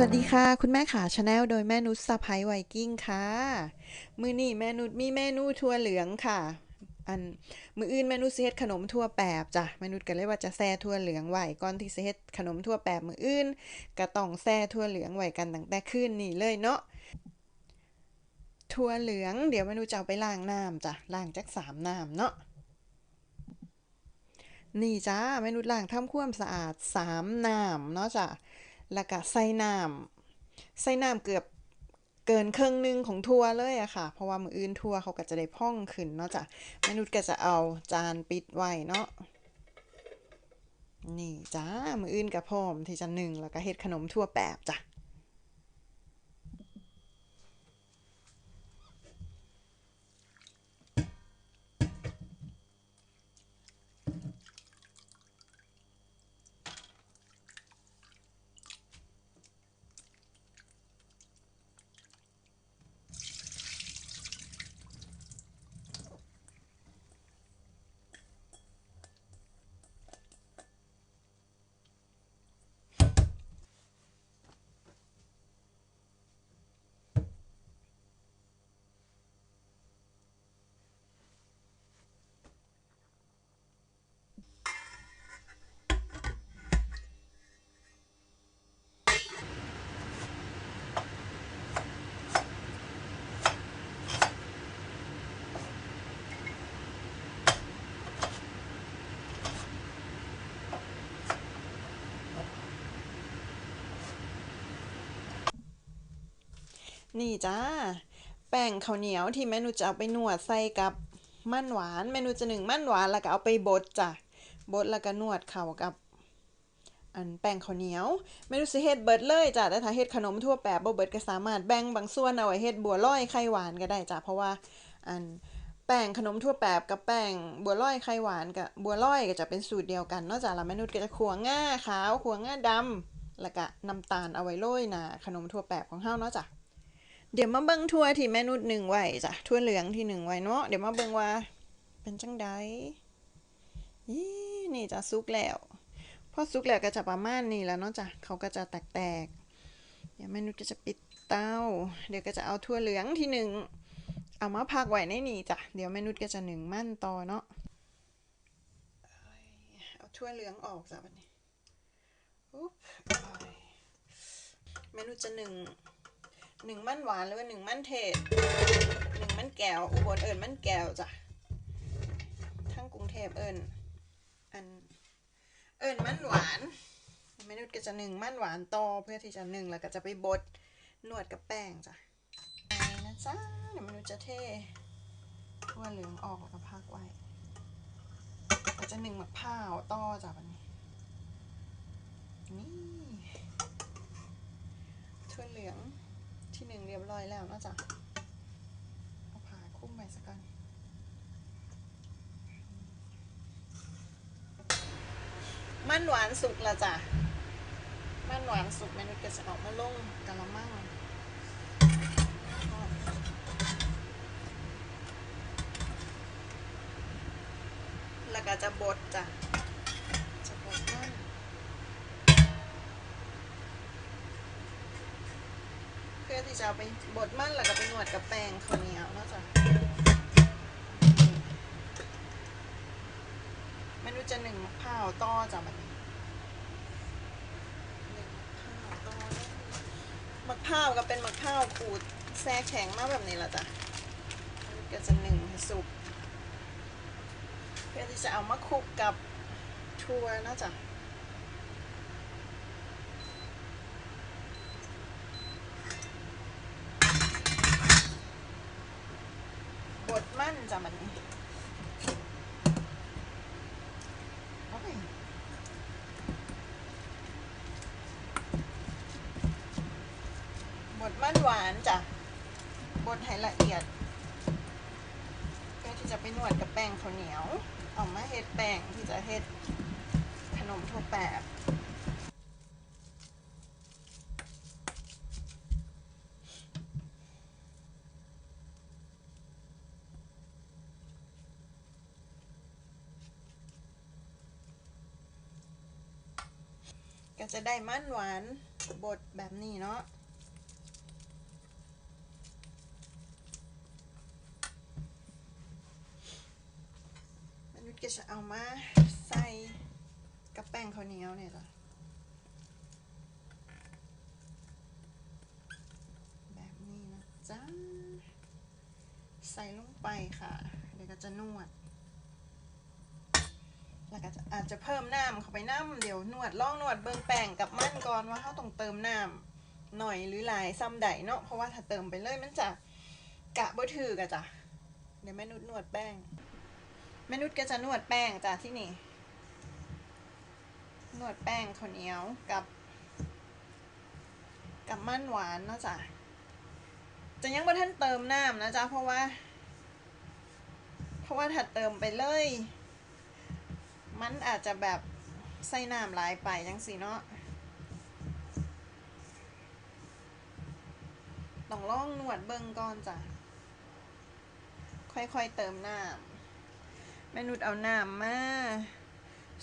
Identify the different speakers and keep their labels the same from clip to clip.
Speaker 1: สวัสดีค่ะ คุณแม่ขาชาแนลโดยแม่นุชสะพายไวกิ้งค่ะ มือนี่แม่นุชมีเมนูทั่วเหลืองค่ะ อันมืออื่นแม่นุชสิเฮ็ดขนมทั่วแปบจ้ะแม่นุชก็เลยว่าจะแซ่ทั่วเหลืองไหวก่อนที่เฮ็ดขนมทั่วแปบมืออื่นก็ต้องแซ่ทั่วเหลืองไหวกันตั้งแต่คืนนี้เลยเนาะทั่วเหลืองเดี๋ยวแม่นุชจะเอาไปล้างน้ำจ้ะล้างจักสามน้ำเนาะนี่จ้าแม่นุชล้างทำความสะอาดสามน้ำเนาะจ้ะ แล้วก็ใส่น้ำใส่น้ำเกือบเกินครึ่งหนึงของทัวเลยอะค่ะ เพราะว่ามืออื่นทัวเขาก็จะได้พ่องขึ้นเนาะจ้ะมนุษย์ก็จะเอาจานปิดไว้เนาะนี่จ้ามืออื่นกับพร้อมที่จะหนึ่งแล้วก็เฮ็ดขนมทั่วแปบจ้ะ นี่จ้า แป้งข้าวเหนียวที่แม่นุชจะเอาไปนวดใส่กับมันหวานแม่นุชจะหนึ่งมันหวานแล้วก็เอาไปบดจ้ะบดแล้วก็นวดเข้ากับ อันแป้งข้าวเหนียวแม่นุชสิเฮ็ดเบิดเลยจ้ะแต่ถ้าเฮ็ดขนมทั่วแปบบ่เบิดก็สามารถแบ่งบางส่วนเอาไว้เฮ็ดบัวลอยไข่หวานก็ได้จ้ะเพราะว่าอันแป้งขนมทั่วแปบกับแป้งบัวลอยไข่หวานกับบัวลอยก็จะเป็นสูตรเดียวกันนาะจ้ะแล้วแม่นุชก็จะขัวง่าขาวขัวง่าดำแล้วก็น้ำตาลเอาไว้โรยหนาขนมทั่วแปบของเฮาเนาะจ้ะ เดี๋ยวมาเบิ่งทั่วที่แม่นุชหนึ่งไว้จ้ะทั่วเหลืองที่หนึ่งไว้เนาะเดี๋ยวมาเบิ่งว่า เป็นจังใดยี่นี่จะสุกแล้วพอสุกแล้วก็จะประมาณนี้แล้วเนาะจ้ะเขาก็จะแตกๆเดี๋ยวแม่นุชก็จะปิดเตาเดี๋ยวก็จะเอาทั่วเหลืองที่หนึ่งเอามาพักไว้ในนี่จ้ะเดี๋ยวแม่นุชก็จะหนึ่งมั่นต่อเนาะเอาทั่วเหลืองออกจ้ะบัดนี้อุ๊บแม่นุชจะหนึ่ง หนึ่งมันหวานหรือว่าหนึ่งมันเทศหนึ่งมันแก้วอุบลเอิญมันแก้วจ้ะทั้งกรุงเทพเอิญอันเอิญมันหวานเมนุษย์ก็จะหนึ่งมันหวานต่อเพื่อที่จะหนึ่งแล้วก็จะไปบดนวดกับแป้งจ้ะไปนะจ๊ะเดี๋ยวเมนุษย์จะเททั่วเหลืองออกแล้วก็พักไว้ก็จะหนึ่งมะพร้าวต่อจ้ะวันนี้นี่ทั่วเหลือง ที่หนึ่งเรียบร้อยแล้วนะจ๊ะเอาผ่าคุ้มไปสักกันมันหวานสุกละจ้ะมันหวานสุกเมนูเก็จะออกมาลงกะละมังแล้วก็จะบดจ้ะ พื่อที่จะเอาไปบดมันแล้วก็ไปนวดกับแป้งข้าวเหนียวเนาะจ้ะเมนูจะหนึ่งมะพร้าวต้อจ้ะแบบนี้หนึ่งมะพร้าวต้อมะพร้าวก็เป็นมะพร้าวขูดแช่แข็งมาแบบนี้แหละจ้ะก็จะหนึ่งสุกเพื่อที่จะเอามาคลุกกับถั่วเนาะจ้ะ บดมั่นจ้ะมันนี้โอ้ยบดมั่น หวานจ้ะบดให้ละเอียดเพื่อที่จะไปนวดกับแป้งข้าวเหนียวเอามาเฮ็ดแป้งที่จะเฮ็ดขนมทั่วแปบก็จะได้มันหวานบดแบบนี้เนาะ มนุษย์ ก็จะเอามาใส่กับแป้งข้าวเหนียวเนี่ยจ้ะแบบนี้นะจ๊ะ ใส่ลงไปค่ะ เดี๋ยวก็จะนวด แล้วก็อาจจะเพิ่มน้ำเข้าไปน้ำเดี๋ยวนวดล่องนวดเบิ่งแป้งกับมันก่อนว่าเขาต้องเติมน้ำหน่อยหรือหลายซ้ำใดเนาะเพราะว่าถ้าเติมไปเลยมันจะกะบ่ถือกะจ้ะเดี๋ยวแม่นุดนวดแป้ง แม่นุดก็จะนวดแป้งจ้ะที่นี่ นวดแป้งข้าวเหนียวกับ กับมันหวานนะจ้ะจะยังบ่ท่านเติมน้ำนะจ๊ะเพราะว่า เพราะว่าถ้าเติมไปเลย มันอาจจะแบบใส่น้ำหลายไปจังสิเนาะต้องล่องนวดเบิ่งก่อนจ้ะค่อยๆเติมน้ำ ม่นุดเอาน้ำมา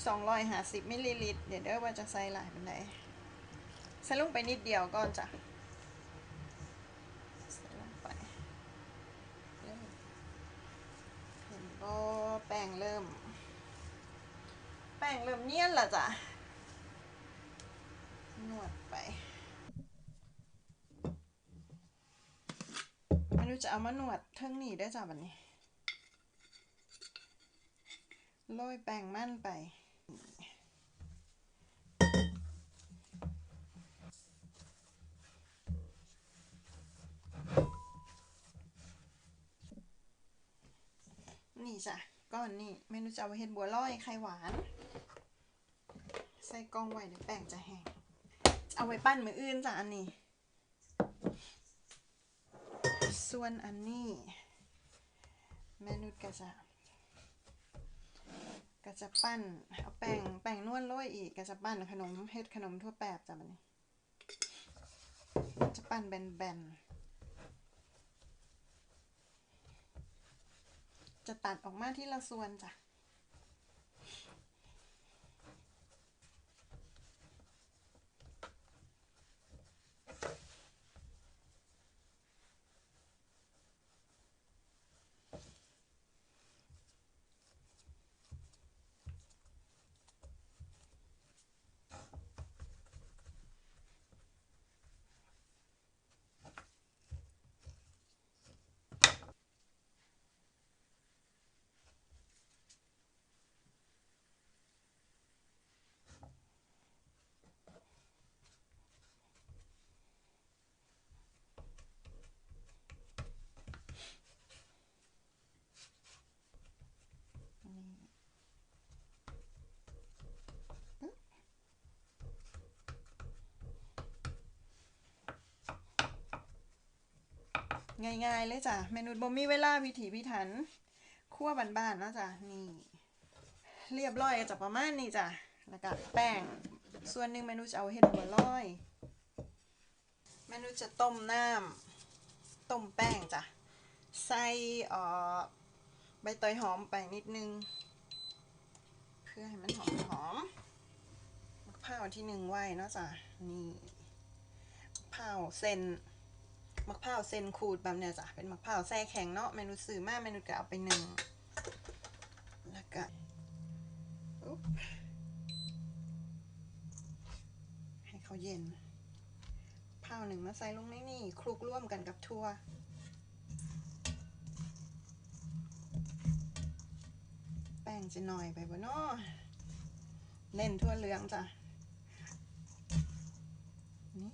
Speaker 1: 250มิลลิลิตร เดี๋ยวเด้อว่าจะใส่หลายเป็นไดใส่ลงไปนิดเดียวก่อนจ้ะใส่ลงไปเห็นบ่แป้งเริ่ม แป้งเริ่มเนียนละจ้ะ นวดไปไม่รู้จะเอามานวดเทิงนี้ได้จ้ะบัดนี้ โรยแป้งมันไป นี่จ้ะก้อนนี่เมนูจะเอาไปเฮ็ดบัวลอยไข่หวาน ใส่กล่องไว้เดี๋ยวแป้งจะแห้งเอาไว้ปั้นมืออื่นจ้ะอันนี้ ส่วนอันนี้แม่นุชก็จะ ก็จะปั้นเอาแป้งแป้งนวดโรยอีกก็จะปั้นขนมเฮ็ดขนมทั่วแปบจ้ะมันนี้จะปั้นแบนๆจะตัดออกมาที่ละส่วนจ้ะ ง่ายๆเลยจ้ะเมนูบ่มีเวลาพิถีพิถันคั่วบ้านๆเนาะจ้ะนี่เรียบร้อยจะประมาณนี้จ้ะแล้วก็แป้งส่วนหนึ่งเมนูจะเอาเห็ดบัวลอยเมนูจะต้มน้ำต้มแป้งจ้ะใส่เอ่อใบเตยหอมไปนิดนึง เพื่อให้มันหอมหอมๆมะพร้าวที่หนึ่งไว้เนาะจ้ะนี่มะพร้าวเส้น มะพร้าวเส้นขูดแบบเนี้ยจ้ะเป็นมะพร้าวแช่แข็งเนาะเมนูซื้อมากเมนูก็เอาไปหนึ่งแล้วก็ให้เขาเย็นพร้าวหนึ่งมาใส่ลงในนี่คลุกร่วมกันกับทั่วแป้งจะหน่อยไปบ่เนาะเน้นทั่วเหลืองจ้ะนี่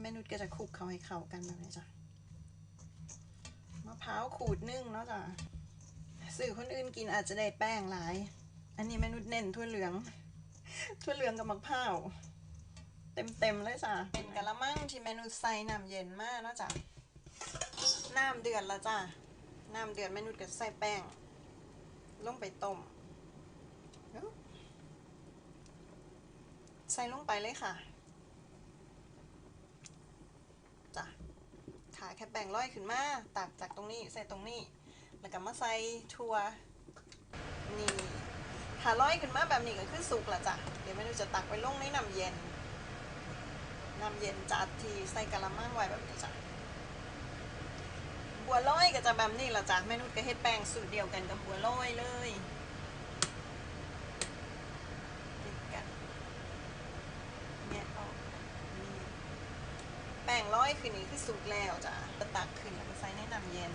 Speaker 1: แม่นุชก็จะคลุกเขาให้เข้ากันแบบนี้จ้ะมะพร้าวขูดนึ่งเนาะจ้ะสื่อคนอื่นกินอาจจะได้แป้งหลาย อันนี้แม่นุชเน้นทั่วเหลืองทั่วเหลืองกับมะพร้าวเต็มเต็มๆเลยจ้ะเป็นกะละมังที่แม่นุชใส่น้ำเย็นมากเนาะจ้ะน้ำเดือดล้วจ้ะน้ำเดือดแม่นุชก็ใส่แป้ง ลงไปต้มใส่ลงไปเลยค่ะขา แบ่งร้อยขึ้นมาตักจากตรงนี้ใส่ตรงนี้ แล้วก็มาใส่ถั่วนี่ขาร้อยขึ้นมาแบบนี้ก็คือสุกละจ้ะเดี๋ยวเมนูจะตักไปลงในน้ำเย็นน้ำเย็นจัดทีใส่กะละมังไว้แบบนี้จ้ะบัวลอยก็จะแบบนี้ละจ้ะแม่นุชก็เฮ็ดแป้งสูตรเดียวกันกับบัวลอยเลยติดกันแงะออกนี่ แป้งร้อยคือนี้คือสุกแล้วจ้ะตักขึ้นแล้วก็ใส่ในน้ำเย็น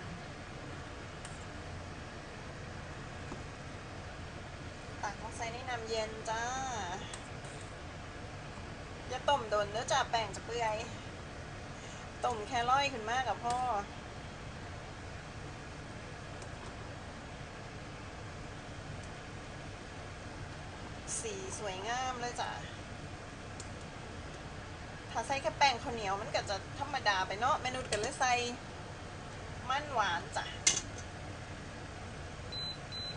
Speaker 1: ตักลงใส่ในน้ำเย็นจ้าอย่าต้มโดนเด้อจ้ะแป้งจะเปื่อยต้มแค่ร้อยขึ้นมากกับพ่อสีสวยงามเลยจ้ะ ถ้าใส่แค่แป้งข้าวเหนียวมันก็จะธรรมดาไปเนาะเมนูกันเลยใส่มันหวานจ้ะ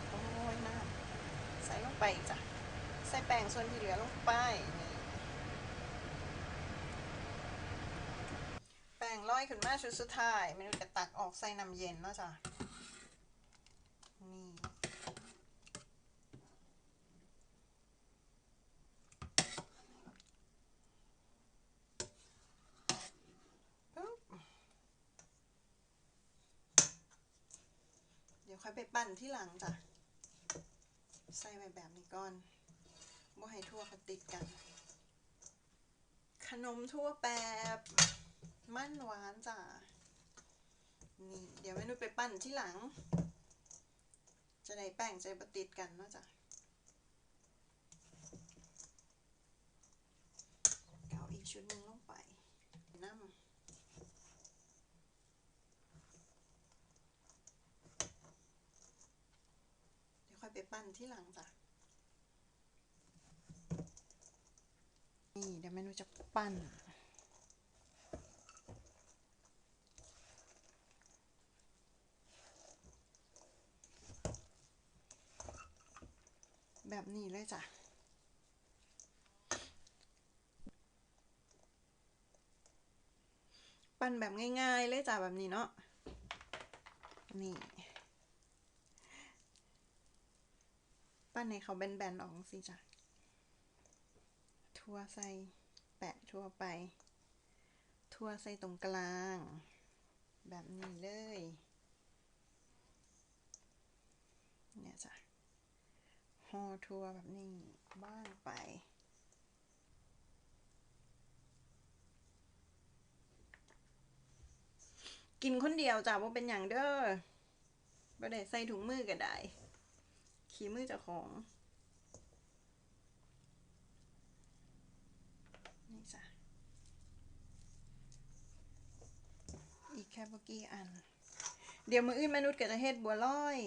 Speaker 1: โอ้ยน้ำใส่ลงไปจ้ะใส่แป้งส่วนที่เหลือลงไปแป้งร้อยขึ้นมาชุดสุดท้ายเมนูจะตักออกใส่น้ำเย็นเนาะจ้ะ นี่ ปึ๊บเดี๋ยว ค่อยไปปั้นที่หลังจ้ะ ใส่ไว้แบบนี้ก่อนบ่ให้ทั่วเขาติดกัน ขนมทั่วแปบ มันหวานจ้ะ นี่ เดี๋ยวแม่นุ้ยไปปั้นที่หลัง จะได้แป้งจะบติดกันเนาะจ้ะเกาอีกชุดหนึงลงไป น้ำ เดี๋ยวค่อยไปปั้ นที่หลังจ้ะนี่เดี๋ยวแม่นุจะปั้นแบบนี้เลยจ้ะ ปั้นแบบง่ายๆเลยจ้ะแบบนี้เนาะ นี่ ปั้นให้เขาแบนๆออกสิจ้ะทั่วใส่แปะทั่วไป ทั่วใส่ตรงกลาง แบบนี้เลย เนี่ยจ้ะห่อทั่วแบบนี้บ้างไปกินคนเดียวจ้ะว่าเป็นอย่างเด้อบ่ได้ใส่ถุงมือก็ได้ ขี้มือเจ้าของนี่จ้ะอีกแค่บกี่อัน เดี๋ยวมืออื่นมนุษย์ก็จะเฮ็ดบัวลอย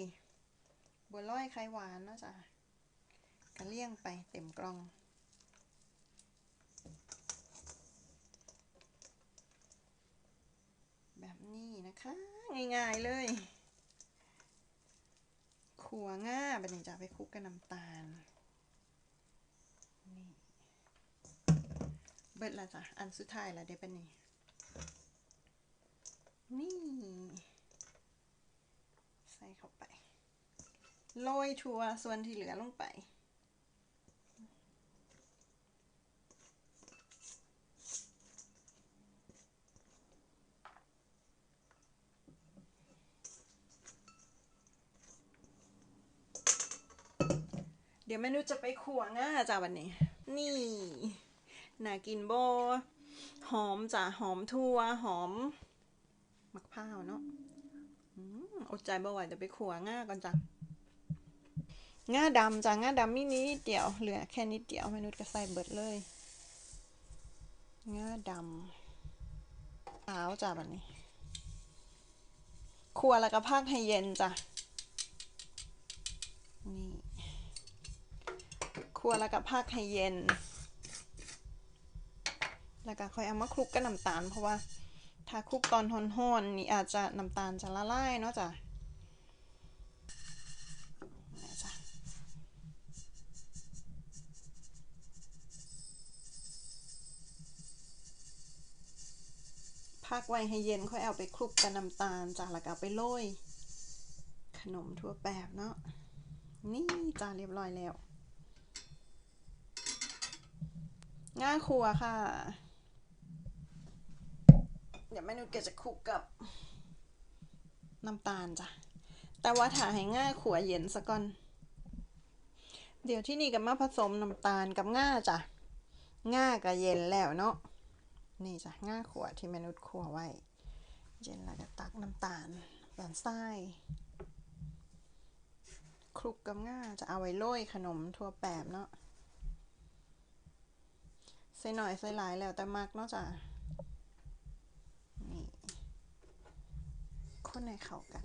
Speaker 1: บัวลอยไข่หวานเนาะจ้ะกระเลี่ยงไปเต็มกล่องแบบนี้นะคะ ง่ายๆเลย ขัวง่าบันนี้จะไปคลุกกับน้ำตาล นี่ เบิดละจ้ะ อันสุดท้ายละเดี๋ยวเป็นนี่นี่ ใส่เข้าไป โรยถั่วส่วนที่เหลือลงไป เดี๋ยวเมนูจะไปขัวง่าจ้ะวันนี้ นี่น่ากินโบ หอมจ้ะหอมทั่ว หอมมะพร้าวเนาะอืมอดใจบ่ไหวเดี๋ยวไปขัวง่าก่อนจ้ะง่าดำจ้ะง่าดำมินิดเดียว เหลือแค่นิดเดียวเมนูก็ใส่เบิดเลยง่าดำขาวจ้ะบันนี้ขัวแล้วก็พักให้เย็นจ้ะ นี่ คั่วแล้วก็พักให้เย็น แล้วก็ค่อยเอามาคลุกกับน้ำตาล เพราะว่าถ้าคลุกตอนห่อนๆนี่อาจจะน้ำตาลจะละลายเนาะจ้ะพักไว้ให้เย็นค่อยเอาไปคลุกกับน้ำตาลจ้ะแล้วก็เอาไปโรยขนมทั่วแบบเนาะนี่จ้าเรียบร้อยแล้ว ง่าครัวค่ะ เดี๋ยวแม่นุชก็จะคลุกกับน้ำตาลจ้ะ แต่ว่าถ้าให้ง่าขัวเย็นซะก่อน เดี๋ยวที่นี่ก็มาผสมน้ำตาลกับง่าจ้ะ ง่าก็เย็นแล้วเนาะ นี่จ้ะง่าขัวที่แม่นุชขัวไว้ เย็นแล้วก็ตักน้ำตาลน้ำตาลทรายคลุกกับง่าจะเอาไว้โรยขนมทั่วแปบเนาะ ใส่หน่อยใส่หลายแล้วแต่มากเนาะจ้ะนี่คนให้เข้ากัน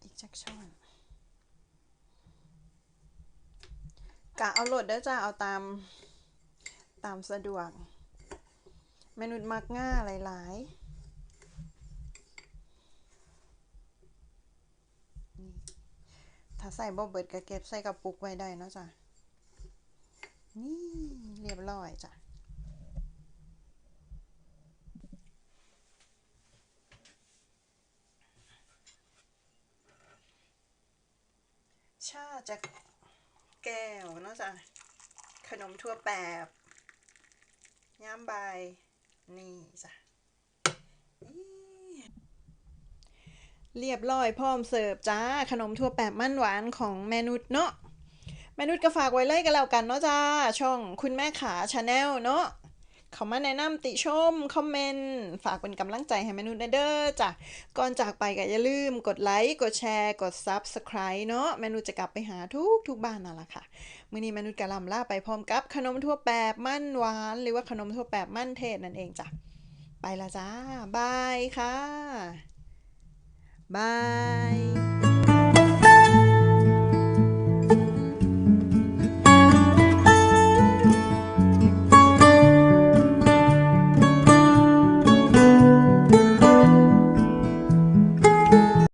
Speaker 1: อีกจักช้อนกะเอาโหลดเด้อจ้าเอาตามตามสะดวกเมนูมักง่าหลายๆนี่ถ้า ใส่บ่เบิดก็เก็บใส่กระปุกไว้ได้เนาะจ้ะ นี่เรียบร้อยจ้ะชาจากแก้วเนาะจ้ะ ขนมทั่วแปบย่ามใบนี่จ้ะ เรียบร้อยพร้อมเสิร์ฟจ้า ขนมทั่วแปบมั่นหวานของแมนุษเนาะแมนุษก็ฝากไว้เลยกันแล้วกันเนาะจ้า ช่องคุณแม่ขาชาแนลเนาะเขามาแนะนำติชม คอมเมนต์ ฝากเป็นกำลังใจให้แมนุษเด้อจ้ะ ก่อนจากไปก็อย่าลืมกดไลค์ กดแชร์ กด Subscribe เนาะแมนุษจะกลับไปหาทุกทุกบ้านนั่นแหละค่ะ มื้อนี้มนุษย์กะลำล่าไปพร้อมกับขนมทั่วแปบมั่นหวาน หรือว่าขนมทั่วแปบมั่นเทศนั่นเองจ้ะ ไปละจ้า บายค่ะ Bye.